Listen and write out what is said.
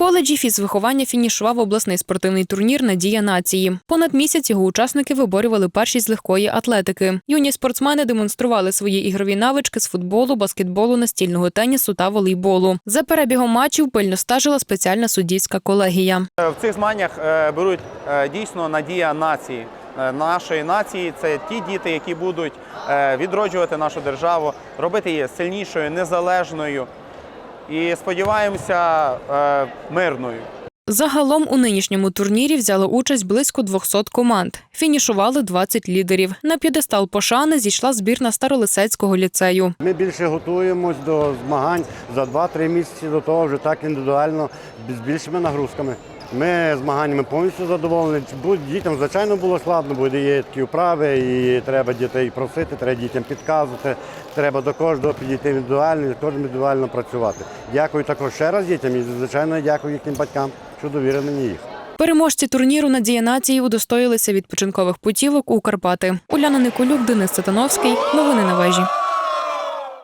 коледжі фізвиховання фінішував обласний спортивний турнір Надія нації. Понад місяць його учасники виборювали першість з легкої атлетики. Юні спортсмени демонстрували свої ігрові навички з футболу, баскетболу, настільного тенісу та волейболу. За перебігом матчів пильно стежила спеціальна суддівська колегія. В цих змаганнях е, беруть е, дійсно надія нації. Е, Нашої нації це ті діти, які будуть відроджувати нашу державу, робити її сильнішою, незалежною і сподіваємося е, мирною. Загалом у нинішньому турнірі взяли участь близько 200 команд. Фінішували 20 лідерів. На п'єдестал пошани зійшла збірна Старолисецького ліцею. Ми більше готуємось до змагань за 2-3 місяці до того, вже так індивідуально з більшими нагрузками. Ми змаганнями повністю задоволені. Дітям, звичайно, було складно, бо є такі вправи, і треба дітей просити, треба дітям підказувати, треба до кожного підійти індивідуально, кожним індивідуально працювати. Дякую також ще раз дітям і, звичайно, дякую їхнім батькам, що довірили мені їх. Переможці турніру Надія нації удостоїлися відпочинкових путівок у Карпати. Уляна Николюк, Денис Цитановський. Новини на вежі.